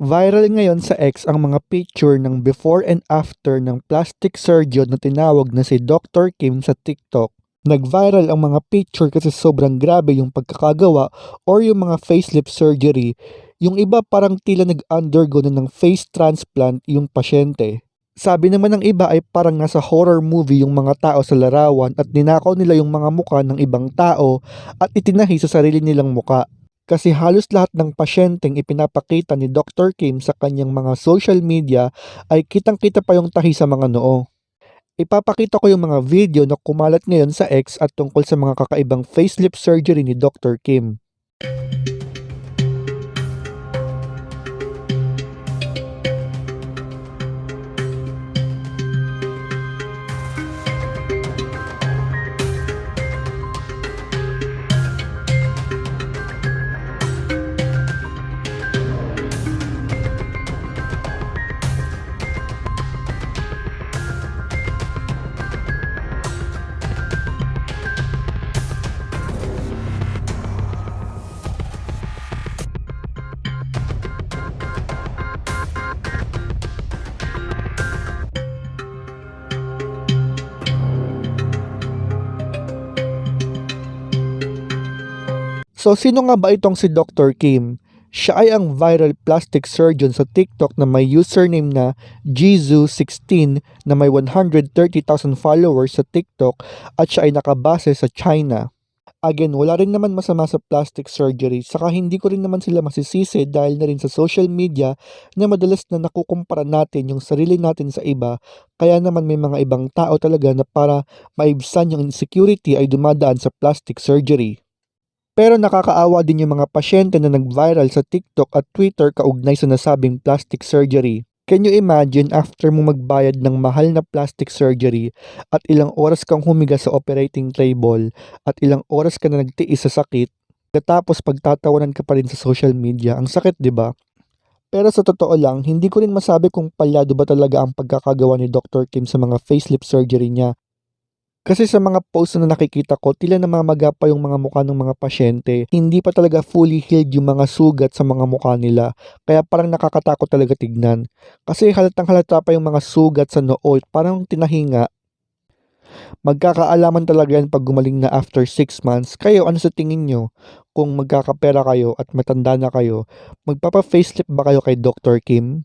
Viral ngayon sa X ang mga picture ng before and after ng plastic surgeon na tinawag na si Dr. Kim sa TikTok. Nag-viral ang mga picture kasi sobrang grabe yung pagkakagawa or yung mga facelift surgery. Yung iba parang tila nag-undergo na ng face transplant yung pasyente. Sabi naman ng iba ay parang nasa horror movie yung mga tao sa larawan at ninakaw nila yung mga muka ng ibang tao at itinahi sa sarili nilang muka kasi halos lahat ng pasyenteng ipinapakita ni Dr. Kim sa kanyang mga social media ay kitang-kita pa yung tahi sa mga noo. Ipapakita ko yung mga video na kumalat ngayon sa X at tungkol sa mga kakaibang facelift surgery ni Dr. Kim. So sino nga ba itong si Dr. Kim? Siya ay ang viral plastic surgeon sa TikTok na may username na Jizu16 na may 130,000 followers sa TikTok at siya ay nakabase sa China. Again, wala rin naman masama sa plastic surgery saka hindi ko rin naman sila masisisi dahil na rin sa social media na madalas na nakukumpara natin yung sarili natin sa iba kaya naman may mga ibang tao talaga na para maibsan yung insecurity ay dumadaan sa plastic surgery. Pero nakakaawa din yung mga pasyente na nag-viral sa TikTok at Twitter kaugnay sa nasabing plastic surgery. Can you imagine after mo magbayad ng mahal na plastic surgery at ilang oras kang humiga sa operating table at ilang oras ka na nagtiis sa sakit tapos pagtatawanan ka pa rin sa social media. Ang sakit, ba? Pero sa totoo lang, hindi ko rin masabi kung palyado ba talaga ang pagkakagawa ni Dr. Kim sa mga facelift surgery niya. Kasi sa mga posts na nakikita ko, tila namamaga pa yung mga mukha ng mga pasyente. Hindi pa talaga fully healed yung mga sugat sa mga mukha nila. Kaya parang nakakatakot talaga tignan. Kasi halatang halata pa yung mga sugat sa noo, parang tinahinga. Magkakaalaman talaga yan pag gumaling na after 6 months. Kayo, ano sa tingin nyo? Kung magkakapera kayo at matanda na kayo, magpapa-facelift ba kayo kay Dr. Kim?